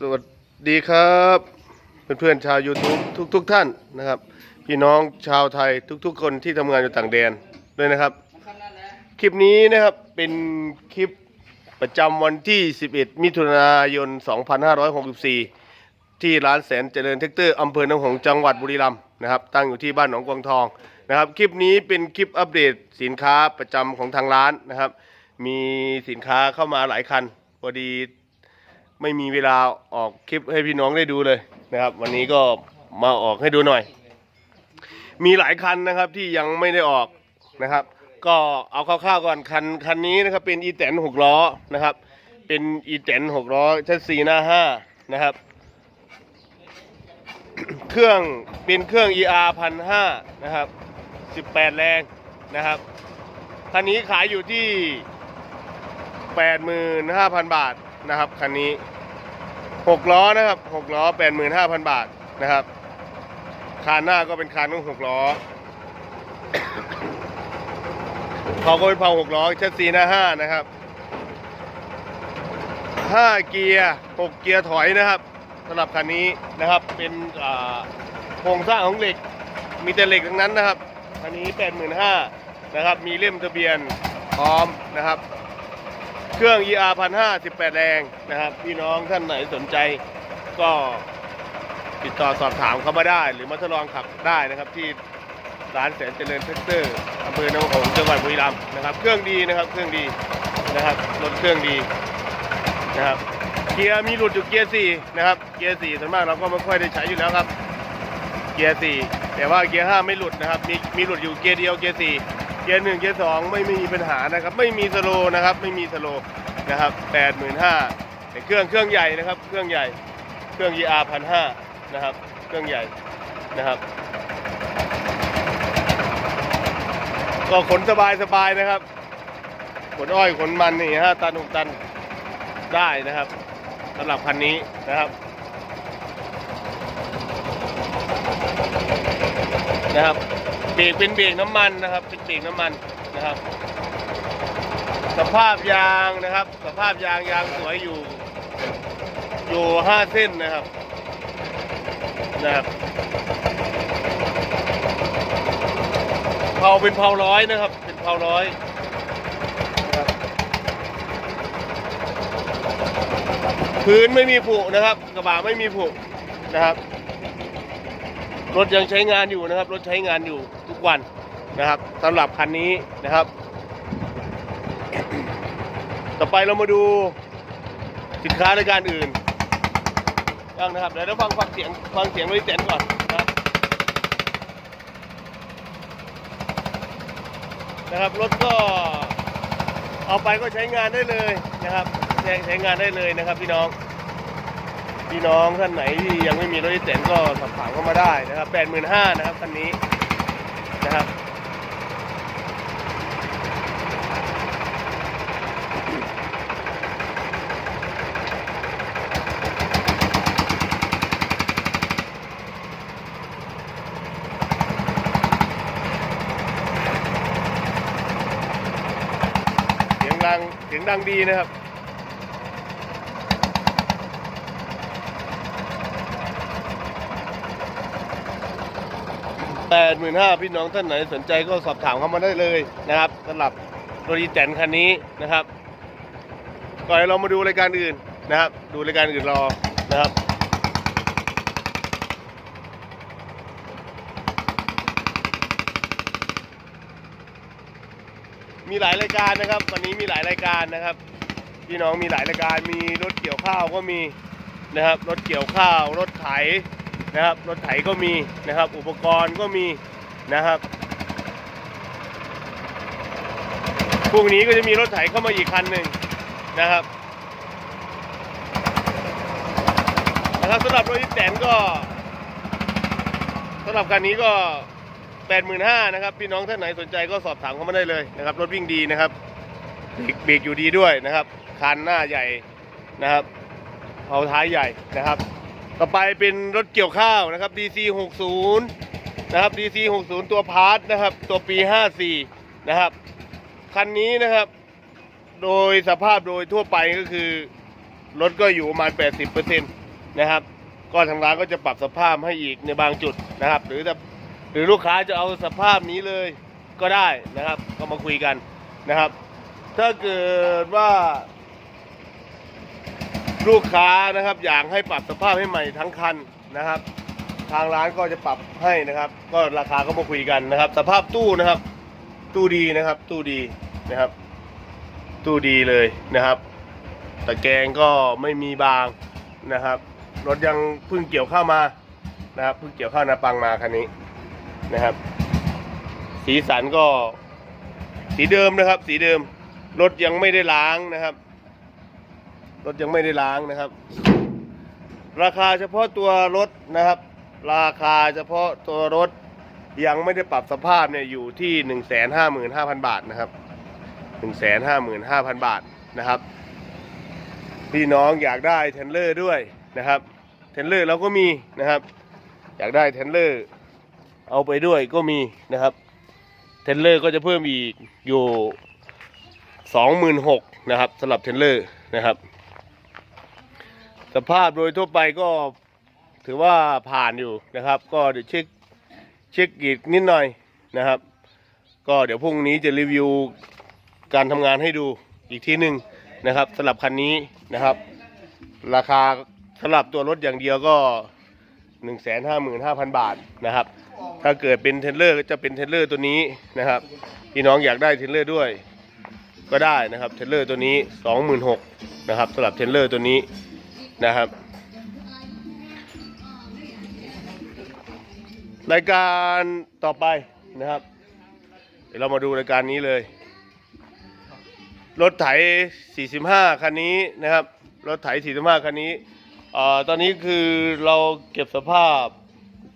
สวัสดีครับ เพื่อนๆชาว YouTube ทุกๆทท่านนะครับ พี่น้องชาวไทยทุกๆ คนที่ทำงานอยู่ต่างแดนด้วยนะครับ คลิปนี้นะครับเป็นคลิปประจำวันที่ 11 มิถุนายน 2564 ที่ร้านแสนเจริญเทคเตอร์อำเภอหนองหงส์จังหวัดบุรีรัมย์นะครับ ตั้งอยู่ที่บ้านหนองกวางทองนะครับ คลิปนี้เป็นคลิปอัปเดตสินค้าประจำของทางร้านนะครับ มีสินค้าเข้ามาหลายคันพอดี ไม่มีเวลาออกคลิปให้พี่น้องได้ดูเลยนะครับ วันนี้ก็มาออกให้ดูหน่อย มีหลายคันนะครับที่ยังไม่ได้ออกนะครับ ก็เอาคร่าวๆก่อนคันคันนี้นะครับเป็นอีแตนหกล้อนะครับ เป็นอีแตนหกล้อชัดซีหน้าห้านะครับ เครื่องเป็นเครื่อง ER พันห้านะครับสิบแปดแรงนะครับคันนี้ขายอยู่ที่แปดหมื่นห้าพันบาทนะครับคันนี้ หกล้อนะครับหกล้อแปดหมื่นห้าพันบาทนะครับคานหน้าก็เป็นคานของหกล้อเขาก็เป็นเผาหกล้อเชัดซีหน้าห้านะครับห้าเกียร์หกเกียร์ถอยนะครับสำหรับคันนี้นะครับเป็นโครงสร้างของเหล็ก มีแต่เหล็กทั้งนั้นนะครับคันนี้แปดหมื่นห้านะครับ มีเล่มทะเบียนพร้อมนะครับ เครื่อง ER พันห้าสิบแปดแรงนะครับ พี่น้องท่านไหนสนใจก็ติดต่อสอบถามเข้ามาได้ หรือมาทดลองขับได้นะครับที่ร้านแสนเจริญเทคเตอร์อำเภอหนองหงจังหวัดบุรีรัมย์นะครับ เครื่องดีนะครับ เครื่องดีนะครับรถเครื่องดีนะครับ เกียร์มีหลุดอยู่เกียร์สี่นะครับ เกียร์สี่ส่วนมากเราก็ไม่ค่อยได้ใช้อยู่แล้วครับ เกียร์สี่แต่ว่าเกียร์ห้าไม่หลุดนะครับ มีมีหลุดอยู่เกียร์เดียวเกียร์สี่ เกียร์หนึ่งเกียร์สองไม่มีปัญหานะครับ ไม่มีสโลนะครับ ไม่มีสโลนะครับแปดหมื่นห้าแต่เครื่องเครื่องใหญ่นะครับ เครื่องใหญ่เครื่อง ER พันห้านะครับ เครื่องใหญ่นะครับ ก็ขนสบายสบายนะครับ ขนอ้อยขนมันนี่ฮะตันหกตันได้นะครับสำหรับคันนี้นะครับนะครับ เบรกเป็นเบรกน้ำมันนะครับเป็นเบรกน้ำมันนะครับ สภาพยางนะครับ สภาพยางยางสวยอยู่ อยู่ห้าเส้นนะครับนะครับเผาเป็นเผาร้อยนะครับ เป็นเผาร้อยนะครับพื้นไม่มีผุนะครับ กระบะไม่มีผุนะครับ รถยังใช้งานอยู่นะครับ รถใช้งานอยู่ทุกวันนะครับสำหรับคันนี้นะครับ ต่อไปเรามาดูสินค้ารายการอื่นบ้างนะครับเดี๋ยวเราฟังฟังเสียงฟังเสียงรถอีแตนก่อนนะครับนะครับรถก็เอาไปก็ใช้งานได้เลยนะครับใช้ใช้งานได้เลยนะครับพี่น้อง พี่น้องท่านไหนที่ยังไม่มีรถอีแตนก็สอบถามเข้ามาได้นะครับแปดหมื่นห้านะครับคันนี้นะครับเสียงดังเสียงดังดีนะครับ แปดหมื่นห้าพี่น้องท่านไหนสนใจก็สอบถามเข้ามาได้เลยนะครับสำหรับรถอีแตนคันนี้นะครับ ก่อนเรามาดูรายการอื่นนะครับ ดูรายการอื่นรอนะครับมีหลายรายการนะครับ วันนี้มีหลายรายการนะครับ พี่น้องมีหลายรายการมีรถเกี่ยวข้าวก็มีนะครับรถเกี่ยวข้าว รถไถ นะครับรถไถก็มีนะครับ อุปกรณ์ก็มีนะครับพรุ่งนี้ก็จะมีรถไถเข้ามาอีกคันหนึ่งนะครับนะครับสำหรับรถอีแตนก็สำหรับคันนี้ก็85,000นห้านะครับพี่น้องท่านไหนสนใจก็สอบถามเข้ามาได้เลยนะครับ รถวิ่งดีนะครับเบรกเบรกอยู่ดีด้วยนะครับคันหน้าใหญ่นะครับเอาท้ายใหญ่นะครับ ต่อไปเป็นรถเกี่ยวข้าวนะครับ DC 60นะครับ DC 60ตัวพาร์ทนะครับตัวปี 54 นะครับ คันนี้นะครับ โดยสภาพโดยทั่วไปก็คือ รถก็อยู่ประมาณ 80%นนะครับ ก็ทางร้านก็จะปรับสภาพให้อีกในบางจุดนะครับ หรือจะหรือลูกค้าจะเอาสภาพนี้เลยก็ได้นะครับ ก็มาคุยกันนะครับ ถ้าเกิดว่า ลูกค้านะครับอยากให้ปรับสภาพให้ใหม่ทั้งคันนะครับ ทางร้านก็จะปรับให้นะครับ ก็ราคาก็มาคุยกันนะครับ สภาพตู้นะครับ ตู้ดีนะครับ ตู้ดีนะครับ ตู้ดีเลยนะครับตะแกรงก็ไม่มีบางนะครับรถยังเพิ่งเกี่ยวเข้ามานะครับเพิ่งเกี่ยวเข้านาปังมาคันนี้นะครับ สีสันก็สีเดิมนะครับ สีเดิมรถยังไม่ได้ล้างนะครับ รถยังไม่ได้ล้างนะครับ ราคาเฉพาะตัวรถนะครับ ราคาเฉพาะตัวรถยังไม่ได้ปรับสภาพเนี่ยอยู่ที่หนึ่งแสนห้าหมื่นห้าพันบาทนะครับหนึ่งแสนห้าหมื่นห้าพันบาทนะครับ พี่น้องอยากได้เทนเลอร์ด้วยนะครับ เทนเลอร์เราก็มีนะครับ อยากได้เทนเลอร์เอาไปด้วยก็มีนะครับ เทนเลอร์ก็จะเพิ่มอีกอยู่สองหมื่นหกนะครับสำหรับเทนเลอร์นะครับ สภาพโดยทั่วไปก็ถือว่าผ่านอยู่นะครับ ก็เดี๋ยวเช็คเช็คอีกนิดหน่อยนะครับ ก็เดี๋ยวพรุ่งนี้จะรีวิวการทำงานให้ดูอีกทีหนึ่งนะครับสำหรับคันนี้นะครับ ราคาสำหรับตัวรถอย่างเดียวก็หนึ่งแสนห้าหมื่นห้าพันบาทนะครับ ถ้าเกิดเป็นเทรลเลอร์ก็จะเป็นเทรลเลอร์ตัวนี้นะครับพี่น้องอยากได้เทรลเลอร์ด้วย ก็ได้นะครับเทรลเลอร์ตัวนี้สองหมื่นหกนะครับสำหรับเทรลเลอร์ตัวนี้ นะครับ รายการต่อไปนะครับ เดี๋ยวเรามาดูรายการนี้เลย รถไถ 45 คันนี้นะครับ รถไถ 45 คันนี้อตอนนี้คือเราเก็บสภาพ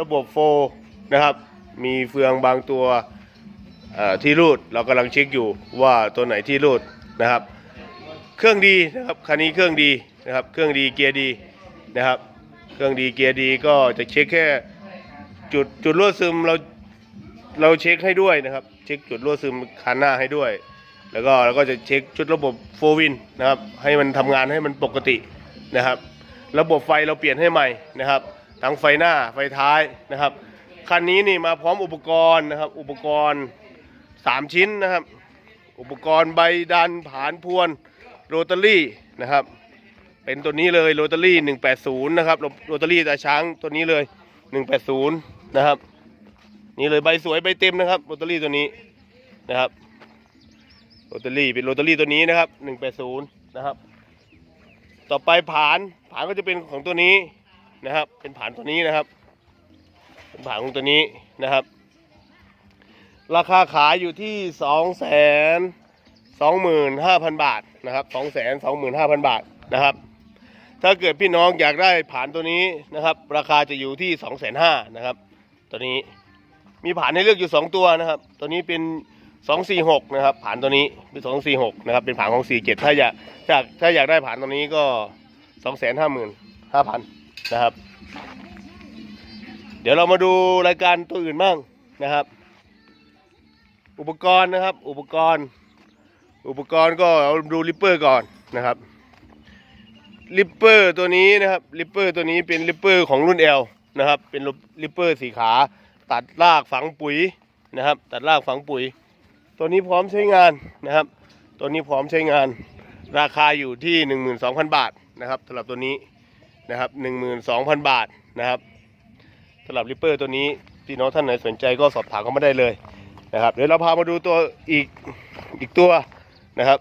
ระบบโฟร์นะครับ มีเฟืองบางตัวที่รูดเรากำลังเช็คอยู่ว่าตัวไหนที่รูดนะครับ เครื่องดีนะครับคันนี้เครื่องดี นะครับ เครื่องดีเกียร์ดีนะครับ เครื่องดีเกียร์ดีก็จะเช็คแค่จุดจุดรั่วซึมเราเราเช็คให้ด้วยนะครับ เช็คจุดรั่วซึมคันหน้าให้ด้วย แล้วก็เราก็จะเช็คชุดระบบโฟวินนะครับให้มันทำงานให้มันปกตินะครับ ระบบไฟเราเปลี่ยนให้ใหม่นะครับ ทั้งไฟหน้าไฟท้ายนะครับคันนี้นี่มาพร้อมอุปกรณ์นะครับ อุปกรณ์สามชิ้นนะครับ อุปกรณ์ใบดันผานพวนโรตารี่นะครับ เป็นตัวนี้เลยโรตารี่180นะครับโรตารี่ตาช้างตัวนี้เลย180นะครับ นี่เลยใบสวยใบเต็มนะครับโรตารี่ตัวนี้นะครับโรตารี่เป็นโรตารี่ตัวนี้นะครับหนึ่งแปดศูนย์นะครับ ต่อไปผานผานก็จะเป็นของตัวนี้นะครับ เป็นผานตัวนี้นะครับเป็นผานของตัวนี้นะครับ ราคาขายอยู่ที่สองแสนสองหมื่นห้าพันบาทนะครับสองแสนสองหมื่นห้าพันบาทนะครับ ถ้าเกิดพี่น้องอยากได้ผานตัวนี้นะครับ ราคาจะอยู่ที่สองแสนห้านะครับ ตัวนี้มีผานให้เลือกอยู่สองตัวนะครับ ตัวนี้เป็นสองสี่หกนะครับ ผานตัวนี้เป็นสองสี่หกนะครับ เป็นผานของสี่เจ็ดถ้าอยากถ้าถ้าอยากได้ผานตัวนี้ก็สองแสนห้าหมื่นห้าพันนะครับ เดี๋ยวเรามาดูรายการตัวอื่นบ้างนะครับ อุปกรณ์นะครับ อุปกรณ์ อุปกรณ์ก็เอาดูลิปเปอร์ก่อนนะครับ ลิปเปอร์ตัวนี้นะครับลิปเปอร์ตัวนี้เป็นลิปเปอร์ของรุ่น L นะครับ เป็นลิปเปอร์สีขา ตัดรากฝังปุ๋ยนะครับ ตัดรากฝังปุ๋ย ตัวนี้พร้อมใช้งานนะครับ ตัวนี้พร้อมใช้งาน ราคาอยู่ที่ 12,000 บาทนะครับสำหรับตัวนี้นะครับ12,000 บาทนะครับสำหรับริปเปอร์ตัวนี้พี่น้องท่านไหนสนใจก็สอบถามเข้ามาได้เลยนะครับเดี๋ยวเราพามาดูตัวอีกอีกตัวนะครับ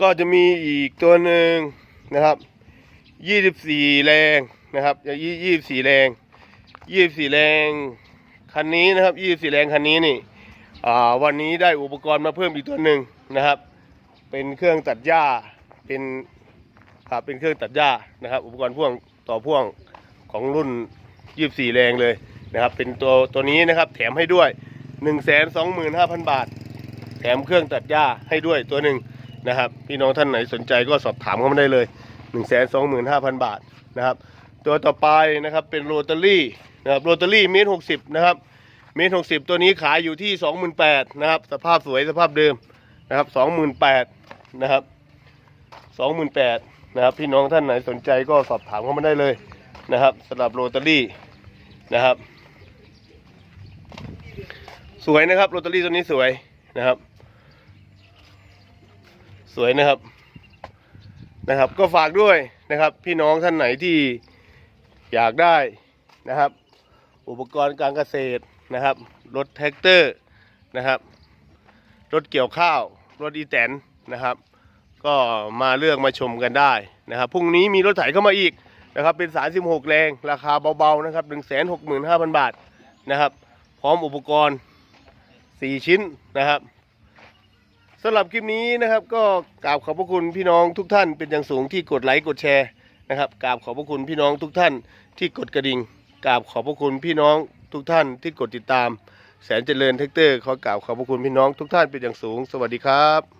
ก็จะมีอีกตัวหนึ่งนะครับ24แรงนะครับ24แรง24แรงคันนี้นะครับ24แรงคันนี้นี่อ่าวันนี้ได้อุปกรณ์มาเพิ่มอีกตัวหนึ่งนะครับ เป็นเครื่องตัดหญ้าเป็นครับเป็นเครื่องตัดหญ้านะครับ อุปกรณ์พ่วงต่อพ่วงของรุ่น24แรงเลยนะครับ เป็นตัวตัวนี้นะครับ แถมให้ด้วย125,000บาท แถมเครื่องตัดหญ้าให้ด้วยตัวหนึ่ง นะครับ พี่น้องท่านไหนสนใจก็สอบถามเข้ามาได้เลย 125,000 บาทนะครับ ตัวต่อไปนะครับเป็นโรตารี่นะครับโรตารี่เมตรหกสิบนะครับเมตรหกสิบตัวนี้ขายอยู่ที่สองหมื่นแปดนะครับ สภาพสวยสภาพเดิมนะครับสองหมื่นแปดนะครับสองหมื่นแปดนะครับ พี่น้องท่านไหนสนใจก็สอบถามเข้ามาได้เลยนะครับสำหรับโรตารี่นะครับ สวยนะครับโรตารี่ตัวนี้สวยนะครับ สวยนะครับนะครับ ก็ฝากด้วยนะครับ พี่น้องท่านไหนที่อยากได้นะครับ อุปกรณ์การเกษตรนะครับรถแท็กเตอร์นะครับรถเกี่ยวข้าวรถอีแตนนะครับ ก็มาเลือกมาชมกันได้นะครับพรุ่งนี้มีรถไถเข้ามาอีกนะครับ เป็น36แรงราคาเบาๆนะครับ165,000 บาทนะครับ พร้อมอุปกรณ์ 4 ชิ้นนะครับ สำหรับคลิปนี้นะครับ ก็กราบขอบพระคุณพี่น้องทุกท่านเป็นอย่างสูงที่กดไลค์กดแชร์นะครับกราบขอบพระคุณพี่น้องทุกท่านที่กดกระดิ่งกราบขอบพระคุณพี่น้องทุกท่านที่กดติดตาม แสนเจริญเทคเตอร์ขอกราบขอบพระคุณพี่น้องทุกท่านเป็นอย่างสูง สวัสดีครับ